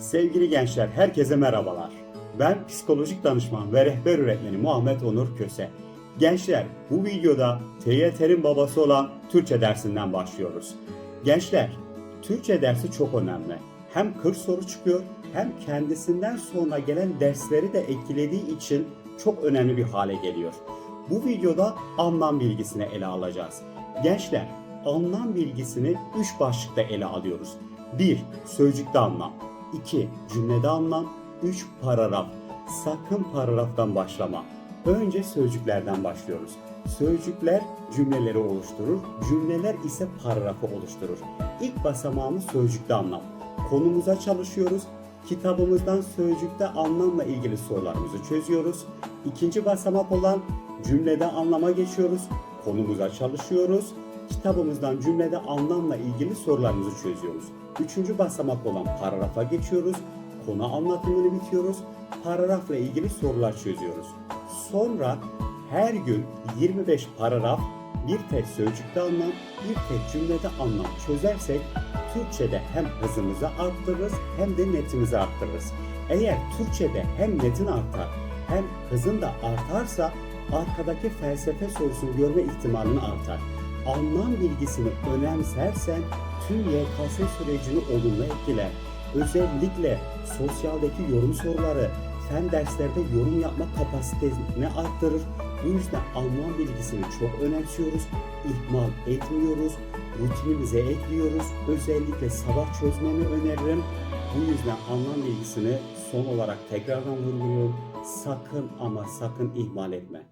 Sevgili gençler, herkese merhabalar. Ben psikolojik danışman ve rehber öğretmeni Muhammed Onur Köse. Gençler, bu videoda TYT'nin babası olan Türkçe dersinden başlıyoruz. Gençler, Türkçe dersi çok önemli. Hem 40 soru çıkıyor hem kendisinden sonra gelen dersleri de etkilediği için çok önemli bir hale geliyor. Bu videoda anlam bilgisini ele alacağız. Gençler, anlam bilgisini 3 başlıkta ele alıyoruz. 1. Sözcükte anlam. 2. Cümlede anlam. 3. Paragraf. Sakın paragraftan başlama. Önce sözcüklerden başlıyoruz. Sözcükler cümleleri oluşturur, cümleler ise paragrafı oluşturur. İlk basamağımız sözcükte anlam. Konumuza çalışıyoruz. Kitabımızdan sözcükte anlamla ilgili sorularımızı çözüyoruz. İkinci basamak olan cümlede anlama geçiyoruz. Konumuza çalışıyoruz. Kitabımızdan cümlede anlamla ilgili sorularımızı çözüyoruz. Üçüncü basamak olan paragrafa geçiyoruz. Konu anlatımını bitiyoruz. Paragrafla ilgili sorular çözüyoruz. Sonra her gün 25 paragraf, bir tek sözcükte anlam, bir tek cümlede anlam çözersek Türkçe'de hem hızımızı arttırırız hem de netimizi arttırırız. Eğer Türkçe'de hem netin artar hem hızın da artarsa arkadaki felsefe sorusunu görme ihtimalin artar. Anlam bilgisini önemsersen tüm YKS sürecini olumlu etkiler. Özellikle sosyaldeki yorum soruları, fen derslerde yorum yapma kapasitesini arttırır. Bu yüzden anlam bilgisini çok önemsiyoruz, ihmal etmiyoruz, rutinimize ekliyoruz. Özellikle sabah çözmeni öneririm. Bu yüzden anlam bilgisini son olarak tekrardan vurguluyorum. Sakın ama sakın ihmal etme.